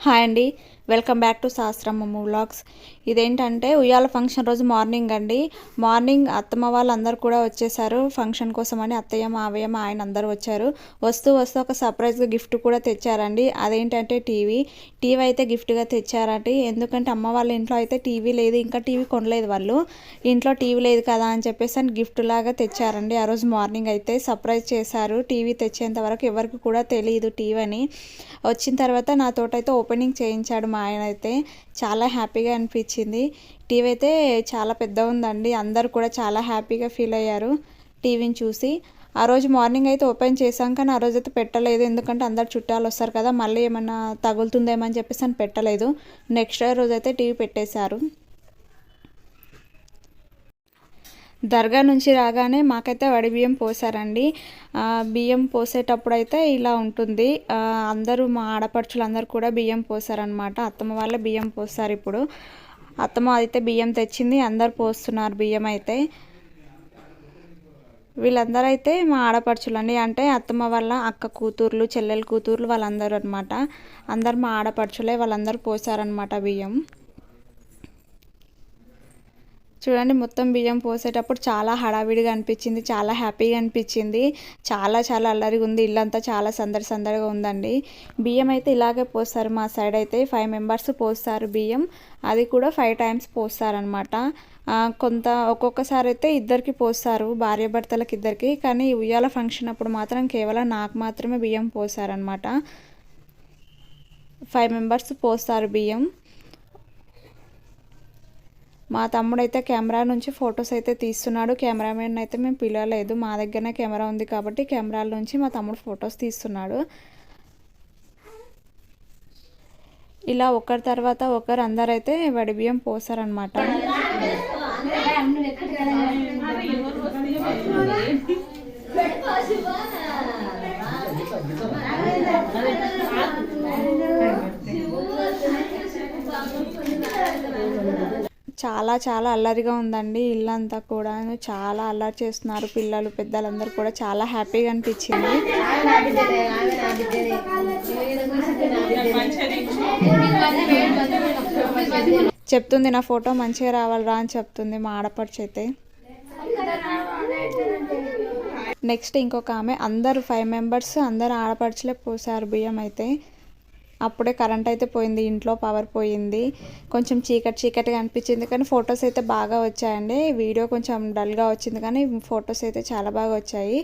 Hi అండి. Welcome back to Sahasramma vlogs. ఇదేంటంటే ఉయ్యాల ఫంక్షన్ రోజు మార్నింగ్ అండి. మార్నింగ్ అత్తమ్మ వాళ్ళందరూ కూడా వచ్చేసారు. ఫంక్షన్ కోసం అని అత్తయ్య మావయ్య మా ఆయన అందరూ వచ్చారు. వస్తూ వస్తూ ఒక సర్ప్రైజ్గా గిఫ్ట్ కూడా తెచ్చారండి. అదేంటంటే టీవీ. టీవీ అయితే గిఫ్ట్గా తెచ్చారండి ఎందుకంటే అమ్మ వాళ్ళ ఇంట్లో అయితే టీవీ లేదు. ఇంకా టీవీ కొనలేదు వాళ్ళు. ఇంట్లో టీవీ లేదు కదా అని చెప్పేసి అని గిఫ్ట్ లాగా తెచ్చారండి. ఆ రోజు మార్నింగ్ అయితే సర్ప్రైజ్ చేశారు. టీవీ తెచ్చేంత వరకు ఎవరికి కూడా తెలియదు టీవీ అని. వచ్చిన తర్వాత నాతోటైతే ఓపెనింగ్ చేయించాడు మా ఆయన అయితే చాలా హ్యాపీగా అనిపించింది. టీవీ అయితే చాలా పెద్ద ఉందండి. అందరు కూడా చాలా హ్యాపీగా ఫీల్ అయ్యారు టీవీని చూసి. ఆ రోజు మార్నింగ్ అయితే ఓపెన్ చేశాం కానీ ఆ రోజు అయితే పెట్టలేదు. ఎందుకంటే అందరు చుట్టాలు వస్తారు కదా మళ్ళీ ఏమన్నా తగులుతుందేమో అని చెప్పేసి అని పెట్టలేదు. నెక్స్ట్ రోజు అయితే టీవీ పెట్టేశారు. దర్గా నుంచి రాగానే మాకైతే వడి బియ్యం పోసారండి. బియ్యం పోసేటప్పుడు అయితే ఇలా ఉంటుంది. అందరూ మా ఆడపడుచులు అందరూ కూడా బియ్యం పోసారనమాట అత్తమ్మ వాళ్ళ బియ్యం పోస్తారు ఇప్పుడు. అత్తమ్మ అయితే బియ్యం తెచ్చింది అందరు పోస్తున్నారు బియ్యం అయితే. వీళ్ళందరూ అయితే మా ఆడపడుచులు అండి అంటే అత్తమ్మ వాళ్ళ అక్క కూతుర్లు చెల్లెల కూతుర్లు వాళ్ళందరూ అనమాట అందరు మా ఆడపడుచులే వాళ్ళందరూ పోసారనమాట బియ్యం. చూడండి మొత్తం బియ్యం పోసేటప్పుడు చాలా హడావిడిగా అనిపించింది చాలా హ్యాపీగా అనిపించింది. చాలా చాలా అల్లరిగా ఉంది. ఇల్లంతా చాలా సందడి సందడిగా ఉందండి. బియ్యం అయితే ఇలాగే పోస్తారు. మా సైడ్ అయితే ఫైవ్ మెంబర్స్ పోస్తారు బియ్యం. అది కూడా ఫైవ్ టైమ్స్ పోస్తారనమాట కొంత ఒక్కొక్కసారి అయితే ఇద్దరికి పోస్తారు భార్యాభర్తలకు ఇద్దరికి. కానీ ఉయ్యాల ఫంక్షన్ అప్పుడు మాత్రం కేవలం నాకు మాత్రమే బియ్యం పోసారనమాట ఫైవ్ మెంబర్స్ పోస్తారు బియ్యం. మా తమ్ముడైతే కెమెరా నుంచి ఫొటోస్ అయితే తీస్తున్నాడు. కెమెరామెన్ అయితే మేము పిలవలేదు. మా దగ్గరనే కెమెరా ఉంది కాబట్టి కెమెరాల నుంచి మా తమ్ముడు ఫొటోస్ తీస్తున్నాడు. ఇలా ఒకరి తర్వాత ఒకరు అందరైతే వడి బియ్యం పోసారనమాట చాలా చాలా అల్లరిగా ఉందండి ఇల్లంతా కూడా చాలా అల్లరి చేస్తున్నారు పిల్లలు పెద్దలందరూ కూడా చాలా హ్యాపీగా అనిపించింది. చెప్తుంది నా ఫోటో మంచిగా రావాలరా అని చెప్తుంది మా ఆడపడుచు అయితే. నెక్స్ట్ ఇంకొక ఆమె అందరు ఫైవ్ మెంబర్స్ అందరు ఆడపడుచులే పోసారు బియ్యం అయితే. అప్పుడే కరెంట్ అయితే పోయింది ఇంట్లో పవర్ పోయింది. కొంచెం చీకటి చీకటిగా అనిపించింది కానీ ఫొటోస్ అయితే బాగా వచ్చాయండి. వీడియో కొంచెం డల్గా వచ్చింది కానీ ఫొటోస్ అయితే చాలా బాగా వచ్చాయి.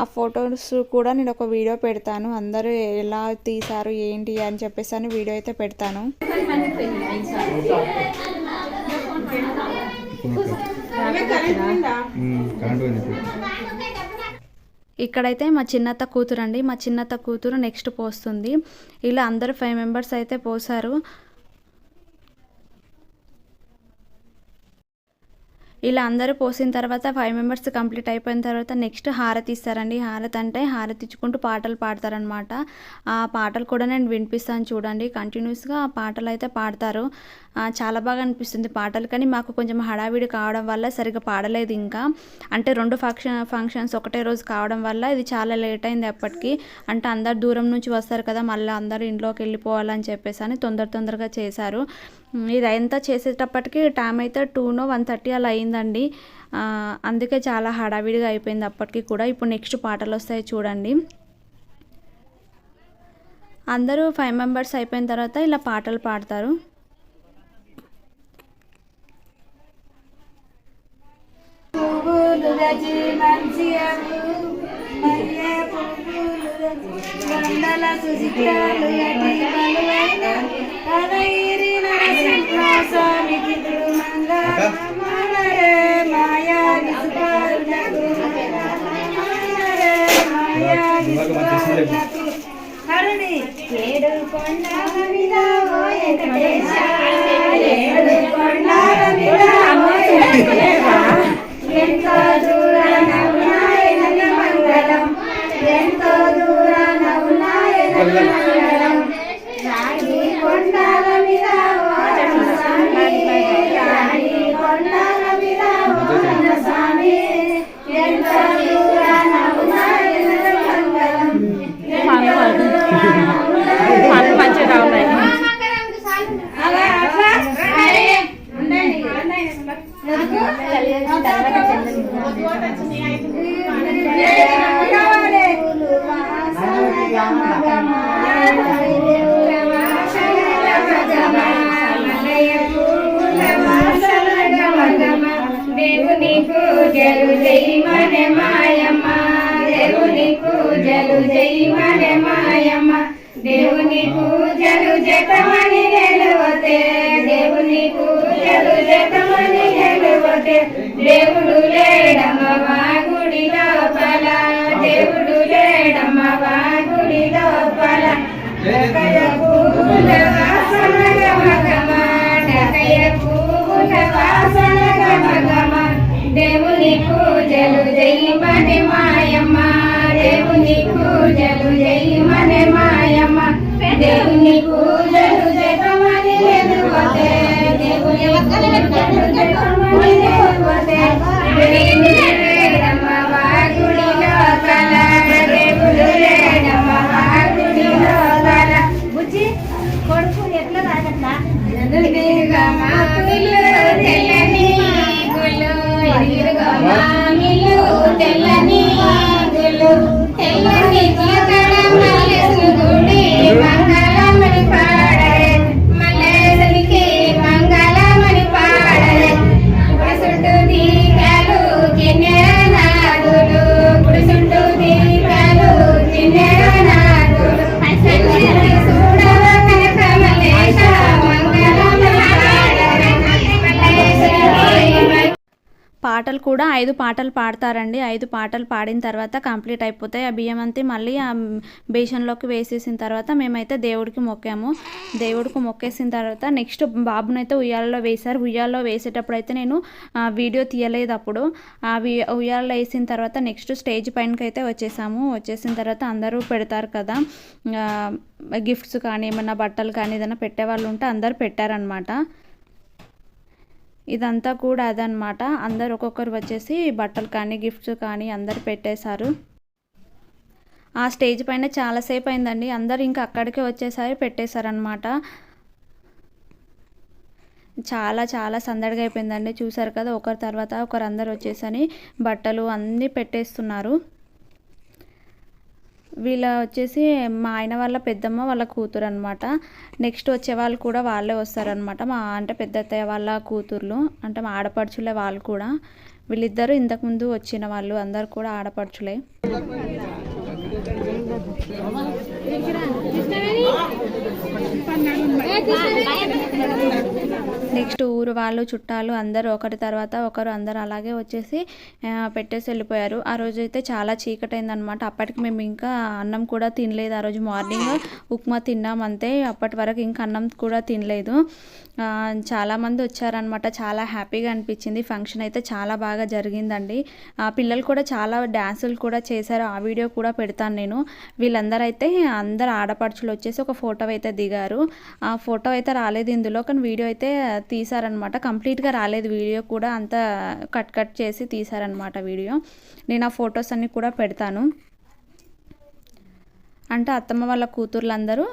ఆ ఫొటోస్ కూడా నేను ఒక వీడియో పెడతాను. అందరూ ఎలా తీశారు ఏంటి అని చెప్పేసి అని వీడియో అయితే పెడతాను. ఇక్కడైతే మా చిన్నత్త కూతురు అండి మా చిన్నత్త కూతురు నెక్స్ట్ పోస్తుంది. ఇలా అందరు ఫైవ్ మెంబర్స్ అయితే పోసారు. ఇలా అందరూ పోసిన తర్వాత ఫైవ్ మెంబర్స్ కంప్లీట్ అయిపోయిన తర్వాత నెక్స్ట్ హారతి ఇస్తారండి. హారతి అంటే హారతి ఇచ్చుకుంటూ పాటలు పాడతారనమాట ఆ పాటలు కూడా నేను వినిపిస్తాను చూడండి. కంటిన్యూస్గా ఆ పాటలు అయితే పాడతారు. చాలా బాగా అనిపిస్తుంది పాటలు. కానీ మాకు కొంచెం హడావిడి కావడం వల్ల సరిగ్గా పాడలేదు ఇంకా. అంటే రెండు ఫంక్షన్ ఫంక్షన్స్ ఒకటే రోజు కావడం వల్ల ఇది చాలా లేట్ అయింది అప్పటికి. అంటే అందరు దూరం నుంచి వస్తారు కదా మళ్ళీ అందరూ ఇంట్లోకి వెళ్ళిపోవాలని చెప్పేసి అని తొందర తొందరగా చేశారు. ఇది అంతా చేసేటప్పటికి టైం అయితే టూనో వన్ థర్టీ అలా అయింది. అయిపోయిందండి. అందుకే చాలా హడావిడిగా అయిపోయింది అప్పటికి కూడా. ఇప్పుడు నెక్స్ట్ పాటలు వస్తాయి చూడండి. అందరూ ఫైవ్ మెంబర్స్ అయిపోయిన తర్వాత ఇలా పాటలు పాడతారు. పువ్వులు కరుణి ఏడు కొండల మీద ఓ వెంకటేశ ఎంతో మాయమ్మ దేవుని పూజలు జై మహే మాయమ్మ. దేవుని పూజలు జతమని నిలవతే దేవుని పూజలు జతమని నిలవతే. దేవుడు లేడమ్మ వాగుడి లోపల. దేవుడు లేడమ్మ వాగుడి లోపల. పూల వాసన గమ గమ పూల వాసన దేవుని పూజలు జయమని మాయమ్మ. దేవుని పూజలు జయమని మాయమ్మ. దేవుని పూజలు జయమని దేవుని పూజలు Porque పాటలు కూడా ఐదు పాటలు పాడతారండి. ఐదు పాటలు పాడిన తర్వాత కంప్లీట్ అయిపోతాయి. ఆ బియ్యం అంతా మళ్ళీ ఆ బేషన్లోకి వేసేసిన తర్వాత మేమైతే దేవుడికి మొక్కాము. దేవుడికి మొక్కేసిన తర్వాత నెక్స్ట్ బాబునైతే ఉయ్యాలలో వేశారు. ఉయ్యాలలో వేసేటప్పుడు అయితే నేను వీడియో తీయలేదు అప్పుడు. ఆ ఉయ్యాలలో వేసిన తర్వాత నెక్స్ట్ స్టేజ్ పైనకి అయితే వచ్చేసాము. వచ్చేసిన తర్వాత అందరూ పెడతారు కదా గిఫ్ట్స్ కానీ ఏమన్నా బట్టలు కానీ ఏదైనా పెట్టేవాళ్ళు ఉంటే అందరూ పెట్టారనమాట ఇదంతా కూడా అదనమాట. అందరు ఒక్కొక్కరు వచ్చేసి బట్టలు కానీ గిఫ్ట్స్ కానీ అందరు పెట్టేశారు. ఆ స్టేజ్ పైన చాలాసేపు అయిందండి. అందరు ఇంకా అక్కడికే వచ్చేసారి పెట్టేశారనమాట. చాలా చాలా సందడిగా అయిపోయిందండి. చూసారు కదా ఒకరి తర్వాత ఒకరు అందరు వచ్చేసని బట్టలు అన్నీ పెట్టేస్తున్నారు. వీళ్ళ వచ్చేసి మా ఆయన వాళ్ళ పెద్దమ్మ వాళ్ళ కూతురు అనమాట నెక్స్ట్ వచ్చే వాళ్ళు కూడా వాళ్ళే వస్తారనమాట మా అంటే పెద్ద అత్తయ్య వాళ్ళ కూతుర్లు అంటే మా ఆడపడుచులే వాళ్ళు కూడా. వీళ్ళిద్దరూ ఇంతకుముందు వచ్చిన వాళ్ళు అందరు కూడా ఆడపడుచులే నెక్స్ట్ ఊరు వాళ్ళు చుట్టాలు అందరూ ఒకరి తర్వాత ఒకరు అందరూ అలాగే వచ్చేసి పెట్టేసి వెళ్ళిపోయారు. ఆ రోజు అయితే చాలా చీకటి అయిందనమాట అప్పటికి మేము ఇంకా అన్నం కూడా తినలేదు. ఆ రోజు మార్నింగ్ ఉప్మా తిన్నాం అంతే. అప్పటి వరకు ఇంకా అన్నం కూడా తినలేదు. చాలామంది వచ్చారనమాట చాలా హ్యాపీగా అనిపించింది. ఫంక్షన్ అయితే చాలా బాగా జరిగిందండి. ఆ పిల్లలు కూడా చాలా డ్యాన్సులు కూడా చేశారు. ఆ వీడియో కూడా పెడతాను నేను. వీళ్ళందరూ అయితే అందరు ఆడపడుచులు వచ్చేసి ఒక ఫోటో అయితే దిగారు. ఆ ఫోటో అయితే రాలేదు ఇందులో కానీ వీడియో అయితే తీశారు తీసారనమాట కంప్లీట్గా రాలేదు వీడియో కూడా. అంతా కట్ కట్ చేసి తీసారనమాట వీడియో. నేను ఆ ఫొటోస్ అన్నీ కూడా పెడతాను. అంటే అత్తమ్మ వాళ్ళ కూతుర్లందరూ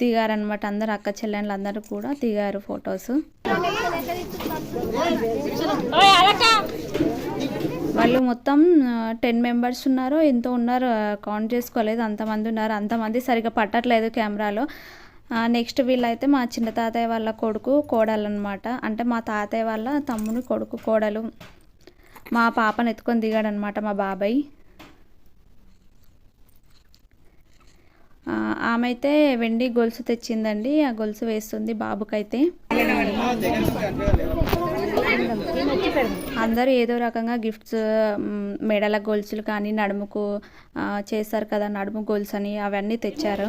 దిగారనమాట అందరు అక్క చెల్లెళ్ళు అందరూ కూడా దిగారు ఫొటోస్. వాళ్ళు మొత్తం టెన్ మెంబర్స్ ఉన్నారు ఎంతో ఉన్నారు కౌంట్ చేసుకోలేదు. అంతమంది ఉన్నారు. అంతమంది సరిగ్గా పట్టట్లేదు కెమెరాలో. నెక్స్ట్ వీళ్ళైతే మా చిన్న తాతయ్య వాళ్ళ కొడుకు కోడలు అనమాట అంటే మా తాతయ్య వాళ్ళ తమ్ముడు కొడుకు కోడలు. మా పాపను ఎత్తుకొని దిగాడనమాట మా బాబాయ్. ఆమె అయితే వెండి గొలుసు తెచ్చిందండి. ఆ గొలుసు వేస్తుంది బాబుకైతే. అందరూ ఏదో రకంగా గిఫ్ట్స్ మెడల గొలుసులు కానీ నడుముకు చేశారు కదా నడుము గొలుసు అని అవన్నీ తెచ్చారు.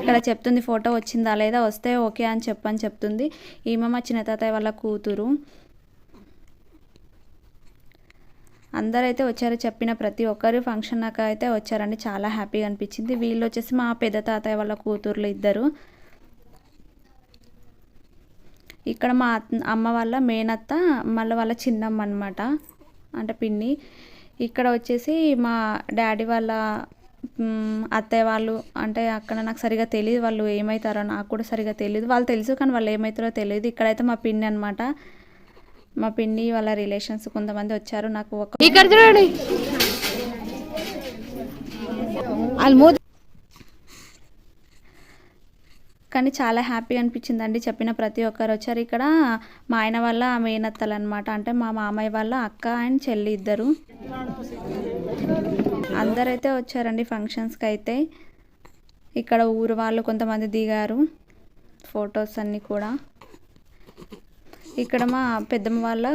ఇక్కడ చెప్తుంది ఫోటో వచ్చిందా లేదా? వస్తే ఓకే అని చెప్పని చెప్తుంది. ఈమె మా చిన్న తాతయ్య వాళ్ళ కూతురు. అందరైతే వచ్చారు చెప్పిన ప్రతి ఒక్కరు ఫంక్షన్ నాకు అయితే వచ్చారండి. చాలా హ్యాపీగా అనిపించింది. వీళ్ళు వచ్చేసి మా పెద్ద తాతయ్య వాళ్ళ కూతుర్లు ఇద్దరు. ఇక్కడ మా అత్త- అమ్మ వాళ్ళ మేనత్త మళ్ళీ వాళ్ళ చిన్నమ్మ అనమాట అంటే పిన్ని. ఇక్కడ వచ్చేసి మా డాడీ వాళ్ళ అత్తయ్య వాళ్ళు అంటే అక్కడ నాకు సరిగా తెలియదు వాళ్ళు ఏమవుతారో నాకు కూడా సరిగా తెలియదు వాళ్ళు తెలుసు కానీ వాళ్ళు ఏమవుతారో తెలియదు ఇక్కడైతే మా పిన్ని అనమాట మా పిన్ని వాళ్ళ రిలేషన్స్ కొంతమంది వచ్చారు. నాకు ఒక ఇక్కడ చూడండి వాళ్ళు మూత కానీ చాలా హ్యాపీగా అనిపించిందండి. చెప్పిన ప్రతి ఒక్కరు వచ్చారు. ఇక్కడ మా ఆయన వాళ్ళ మేనత్తలు అనమాట అంటే మా మామయ్య వాళ్ళ అక్క అండ్ చెల్లి ఇద్దరు. అందరైతే వచ్చారండి ఫంక్షన్స్కి అయితే. ఇక్కడ ఊరు వాళ్ళు కొంతమంది దిగారు. ఫొటోస్ అన్నీ కూడా. ఇక్కడ మా పెద్దమ్మ వాళ్ళ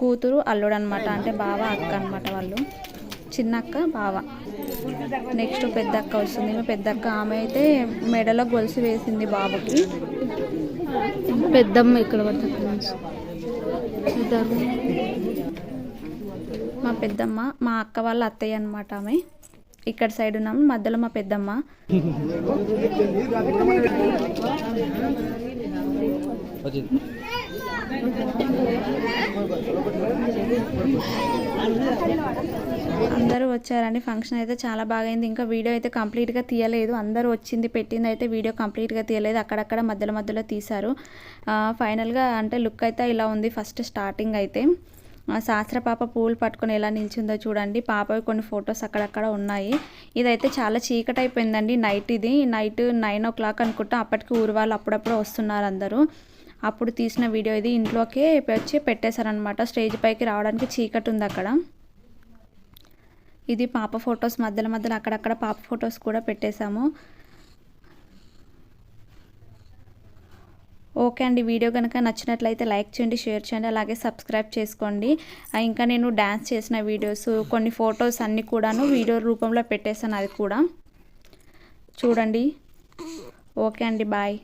కూతురు అల్లుడు అనమాట అంటే బావ అక్క అనమాట వాళ్ళు. చిన్న అక్క బావ. నెక్స్ట్ పెద్ద అక్క వస్తుంది. మా పెద్ద అక్క ఆమె అయితే మెడలో గొలుసు వేసింది బాబుకి. పెద్దమ్మ ఇక్కడ పడుతుంది మా పెద్దమ్మ మా అక్క వాళ్ళ అత్తయ్య అనమాట ఆమె. ఇక్కడ సైడ్ ఉన్నాం మధ్యలో మా పెద్దమ్మ. అందరూ వచ్చారండి. ఫంక్షన్ అయితే చాలా బాగా అయింది ఇంకా వీడియో అయితే కంప్లీట్గా తీయలేదు. అందరూ వచ్చింది పెట్టింది అయితే వీడియో కంప్లీట్గా తీయలేదు. అక్కడక్కడ మధ్యలో మధ్యలో తీశారు. ఫైనల్గా అంటే లుక్ అయితే ఇలా ఉంది. ఫస్ట్ స్టార్టింగ్ అయితే. శాస్త్ర పాప పూలు పట్టుకొని ఎలా నిల్చుందో చూడండి. పాపవి కొన్ని ఫొటోస్ అక్కడక్కడ ఉన్నాయి. ఇదైతే చాలా చీకటి అయిపోయిందండి నైట్ ఇది. నైట్ నైన్ ఓ క్లాక్ అనుకుంటా. అప్పటికి ఊరు వాళ్ళు అప్పుడప్పుడు వస్తున్నారు అందరూ. అప్పుడు తీసిన వీడియో ఇది. ఇంట్లోకి వచ్చి పెట్టేశారనమాట స్టేజ్ పైకి రావడానికి చీకటి ఉంది అక్కడ. ఇది పాప ఫొటోస్. మధ్యలో మధ్యలో అక్కడక్కడ పాప ఫొటోస్ కూడా పెట్టేశాము. ఓకే అండి. వీడియో కనుక నచ్చినట్లయితే లైక్ చేయండి షేర్ చేయండి అలాగే సబ్స్క్రైబ్ చేసుకోండి. ఇంకా నేను డ్యాన్స్ చేసిన వీడియోస్ కొన్ని ఫొటోస్ అన్నీ కూడాను వీడియో రూపంలో పెట్టేశాను అది కూడా. చూడండి. ఓకే అండి. బాయ్.